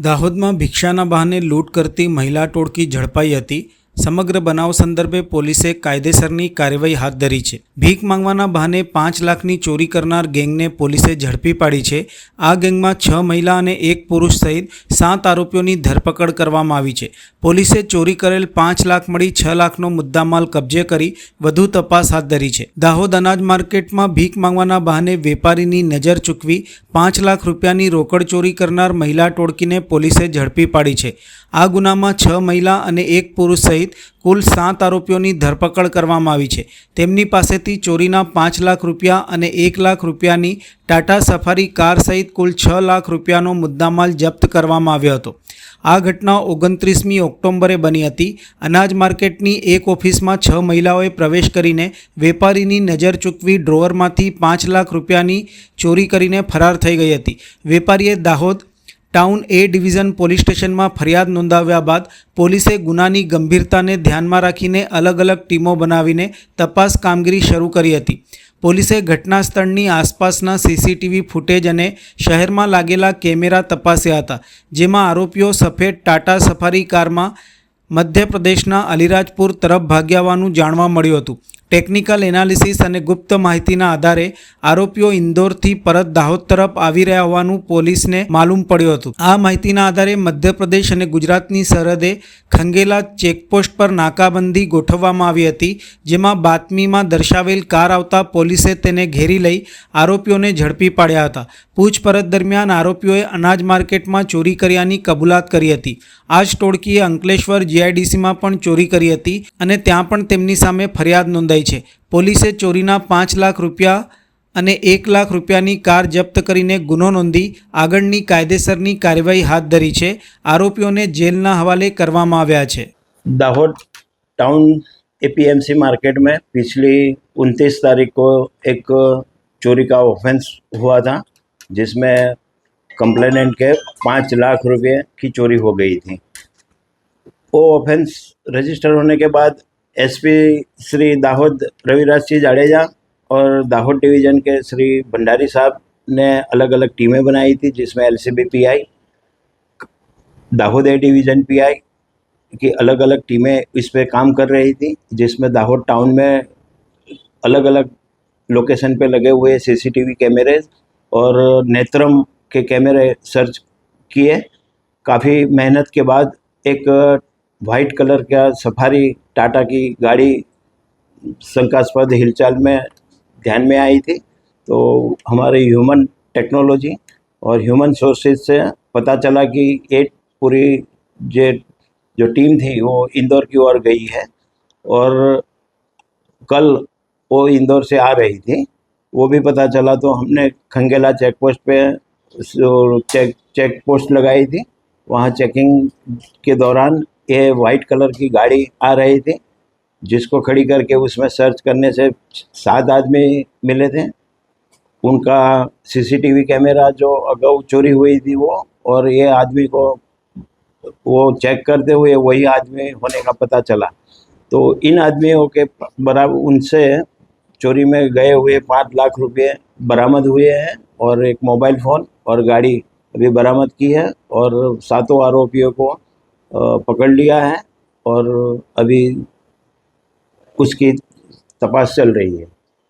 દાહોદમાં ભિક્ષાના બહાને લૂંટ કરતી મહિલા ટોળકી ઝડપાઈ હતી. સમગ્ર બનાવ સંદર્ભે પોલીસે કાયદેસરની કાર્યવાહી હાથ ધરી છે. ભીખ માંગવાના બહાને પાંચ લાખની ચોરી કરનાર ગેંગને પોલીસે ઝડપી પાડી છે. આ ગેંગમાં છ મહિલા અને એક પુરુષ સહિત સાત આરોપીઓની ધરપકડ કરવામાં આવી છે. પોલીસે ચોરી કરેલ પાંચ લાખ મળી છ લાખનો મુદ્દામાલ કબજે કરી વધુ તપાસ હાથ ધરી છે. દાહોદ અનાજ માર્કેટમાં ભીખ માંગવાના બહાને વેપારીની નજર ચૂકવી પાંચ લાખ રૂપિયાની રોકડ ચોરી કરનાર મહિલા ટોળકીને પોલીસે ઝડપી પાડી છે. આ ગુનામાં છ મહિલા અને એક પુરુષ સહિત કુલ સાત આરોપીઓની ધરપકડ કરવામાં આવી છે. તેમની પાસેથી ચોરીના પાંચ લાખ રૂપિયા અને એક લાખ રૂપિયાની ટાટા સફારી કાર સહિત કુલ છ લાખ રૂપિયાનો મુદ્દામાલ જપ્ત કરવામાં આવ્યો હતો. આ ઘટના ઓગણત્રીસમી ઓક્ટોબરે બની હતી. અનાજ માર્કેટની એક ઓફિસમાં છ મહિલાઓએ પ્રવેશ કરીને વેપારીની નજર ચૂકવી ડ્રોવરમાંથી પાંચ લાખ રૂપિયાની ચોરી કરીને ફરાર થઈ ગઈ હતી. વેપારીએ Dahod town A division police સ્ટેશનમાં ફરિયાદ નોંધાવ્યા બાદ પોલીસે ગુનાની ગંભીરતાને ધ્યાનમાં રાખીને અલગ અલગ ટીમો બનાવીને તપાસ કામગીરી શરૂ કરી હતી. પોલીસે ઘટના સ્થળની આસપાસના સીસીટીવી ફૂટેજ અને શહેરમાં લાગેલા કેમેરા તપાસ્યા હતા, જેમાં આરોપીઓ સફેદ ટાટા સફારી કારમાં મધ્યપ્રદેશના અલીરાજપુર તરફ ભાગ્યાવાનું જાણવા મળ્યું હતું. ટેકનિકલ એનાલિસિસ અને ગુપ્ત માહિતીના આધારે આરોપીઓ ઇન્દોરથી પરત દાહોદ તરફ આવી રહ્યા હોવાનું પોલીસને માલુમ પડ્યું હતું. આ માહિતીના આધારે મધ્યપ્રદેશ અને ગુજરાતની સરહદે ખંગેલા ચેકપોસ્ટ પર નાકાબંધી ગોઠવવામાં આવી હતી, જેમાં બાતમીમાં દર્શાવેલ કાર આવતા પોલીસે તેને ઘેરી લઈ આરોપીઓને ઝડપી પાડ્યા હતા. પૂછપરછ દરમિયાન આરોપીઓએ અનાજ માર્કેટમાં ચોરી કર્યાની કબૂલાત કરી હતી. આ જ ટોળકીએ અંકલેશ્વર જીઆઈડીસીમાં પણ ચોરી કરી હતી અને ત્યાં પણ તેમની સામે ફરિયાદ નોંધાઈ છે પોલીસે ચોરીના પાંચ લાખ રૂપિયા અને એક લાખ રૂપિયાની કાર જપ્ત કરીને ગુનો નોંધી આગળની કાયદેસરની કાર્યવાહી હાથ ધરી છે આરોપીઓને જેલના હવાલે કરવામાં આવ્યા છે दाहोद टाउन एपीएमसी मार्केट में पिछली उनतीस तारीख को एक चोरी का ऑफेंस हुआ था जिसमें कंप्लेनेंट के पाँच लाख रुपए की चोरी हो गई थी वो ऑफेंस रजिस्टर होने के बाद एसपी श्री दाहोद रविराज सिंह जाडेजा और दाहोद डिवीज़न के श्री भंडारी साहब ने अलग अलग टीमें बनाई थी, जिसमें LCB PI, Dahod A division PI की अलग अलग टीमें इस पर काम कर रही थी, जिसमें दाहोद टाउन में अलग अलग लोकेशन पे लगे हुए सीसीटीवी कैमरे और नेत्रम के कैमरे सर्च किए। काफ़ी मेहनत के बाद एक वाइट कलर का सफारी, टाटा की गाड़ी शंकास्पद हिलचाल में ध्यान में आई थी। तो हमारे ह्यूमन टेक्नोलॉजी और ह्यूमन सोर्सेज से पता चला कि ये पूरी जे, जो टीम थी, वो इंदौर की ओर गई है और कल वो इंदौर से आ रही थी। वो भी पता चला तो हमने खंगेला चेक पोस्ट पे चेक चेक पोस्ट लगाई थी। वहाँ चेकिंग के दौरान ये वाइट कलर की गाड़ी आ रही थी, जिसको खड़ी करके उसमें सर्च करने से सात आदमी मिले थे। उनका सीसीटीवी कैमरा जो अगाऊ चोरी हुई थी वो, और ये आदमी को वो चेक करते हुए वही आदमी होने का पता चला। तो इन आदमियों के बराबर उनसे चोरी में गए हुए पाँच लाख रुपए बरामद हुए हैं, और एक मोबाइल फ़ोन और गाड़ी अभी बरामद की है, और सातों आरोपियों को पकड़ लिया है और अभी उसकी तपास चल रही है